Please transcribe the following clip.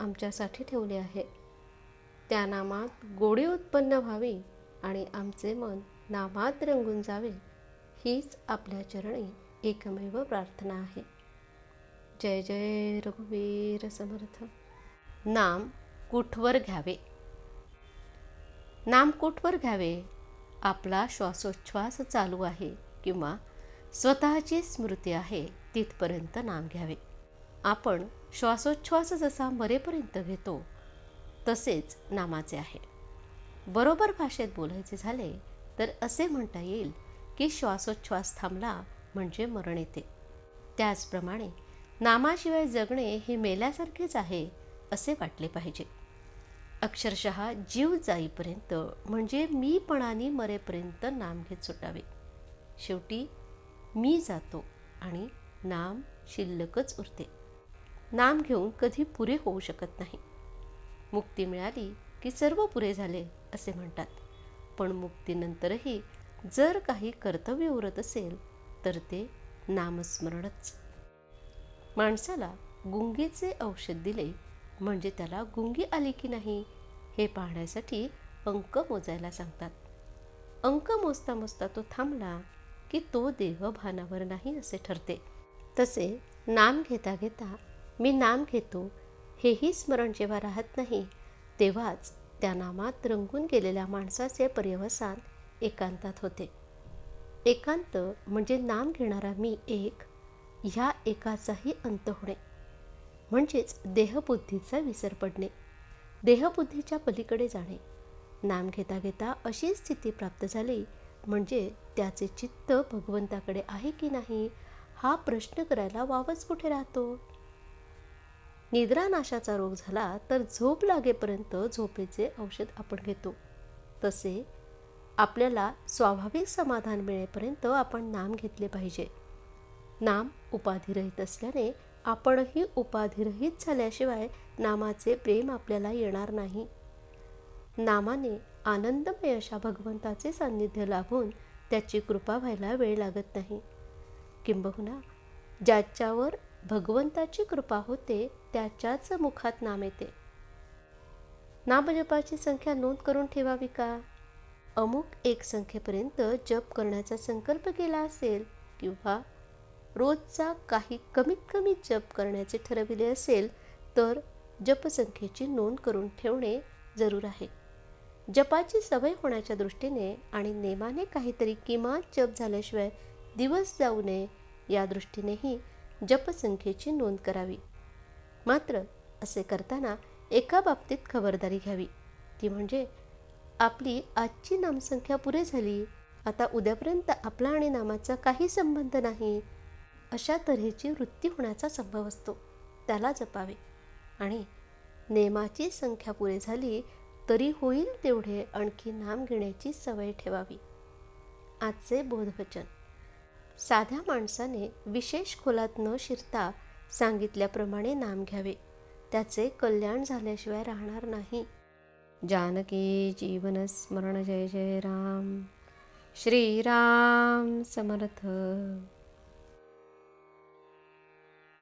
आमच्यासाठी ठेवले आहे. त्या नामात गोडी उत्पन्न व्हावी आणि आमचे मन नामात रंगून जावे हीच आपल्या चरणी एकमेव प्रार्थना आहे. जय जय रघुवीर समर्थ. नाम कुठवर घ्यावे? नाम कुठवर घ्यावे? आपला श्वासोच्छ्वास चालू आहे किंवा स्वतःची स्मृती आहे तिथपर्यंत नाम घ्यावे. आपण श्वासोच्छ्वास जसा मरेपर्यंत घेतो तसेच नामाचे आहे. बरोबर भाषेत बोलायचे झाले तर असे म्हणता येईल की श्वासोच्छ्वास थांबला म्हणजे मरण येते. त्याचप्रमाणे नामाशिवाय जगणे हे मेल्यासारखेच आहे असे वाटले पाहिजे. अक्षरशः जीव जाईपर्यंत म्हणजे मीपणाने मरेपर्यंत नाम घेत सुटावे. शेवटी मी जातो आणि नाम शिल्लकच उरते. नाम घेऊन कधी पुरे होऊ शकत नाही. मुक्ती मिळाली की सर्व पुरे झाले असे म्हणतात. पण मुक्तीनंतरही जर काही कर्तव्य उरत असेल तर ते नामस्मरणच. माणसाला गुंगीचे औषध दिले म्हणजे त्याला गुंगी आली की नाही हे पाहण्यासाठी अंक मोजायला सांगतात. अंक मोजता मोजता तो थांबला की तो देह भानावर नाही असे ठरते. तसे नाम घेता घेता मी नाम घेतो हेही स्मरण जेव्हा राहत नाही तेव्हाच त्या नामात रंगून गेलेल्या माणसाचे पर्यवसान एकांतात होते. एकांत म्हणजे नाम घेणारा मी एक ह्या एकाचाही अंत होणे. म्हणजेच देहबुद्धीचा विसर पडणे. देहबुद्धीच्या पलीकडे जाणे. नाम घेता घेता अशी स्थिती प्राप्त झाली म्हणजे त्याचे चित्त भगवंताकडे आहे की नाही हा प्रश्न करायला वावच कुठे राहतो? निद्रानाशाचा रोग झाला तर झोप लागेपर्यंत झोपेचे औषध आपण घेतो. तसे आपल्याला स्वाभाविक समाधान मिळेपर्यंत आपण नाम घेतले पाहिजे. नाम उपाधिरहित असल्याने आपणही उपाधिरहित झाल्याशिवाय नामाचे प्रेम आपल्याला येणार नाही. नामाने आनंदमय अशा भगवंताचे सान्निध्य लाभून त्याची कृपा व्हायला वेळ लागत नाही. किंबहुना ज्याच्यावर भगवंताची कृपा होते त्याच्याच मुखात नाम येते. नामजपाची संख्या नोंद करून ठेवावी का? अमुक एक संख्येपर्यंत जप करण्याचा संकल्प केला असेल किंवा रोजचा काही कमीत कमी जप करण्याचे ठरविले असेल तर जपसंख्येची नोंद करून ठेवणे जरूर आहे. जपाची सवय होण्याच्या दृष्टीने आणि नेमाने काहीतरी किमान जप झाल्याशिवाय दिवस जाऊ नये या दृष्टीनेही जपसंख्येची नोंद करावी. मात्र असे करताना एका बाबतीत खबरदारी घ्यावी. ती म्हणजे आपली आजची नामसंख्या पुरे झाली आता उद्यापर्यंत आपला आणि नामाचा काही संबंध नाही अशा तऱ्हेची वृत्ती होण्याचा संभव असतो. त्याला जपावे. आणि नेमाची संख्या पुरे झाली तरी होईल तेवढे आणखी नाम घेण्याची सवय ठेवावी. आजचे बोधवचन. साध्या माणसाने विशेष खोलात न शिरता सांगितल्याप्रमाणे नाम घ्यावे. त्याचे कल्याण झाल्याशिवाय राहणार नाही. जानकी जीवन स्मरण जय जय राम. श्रीराम समर्थ.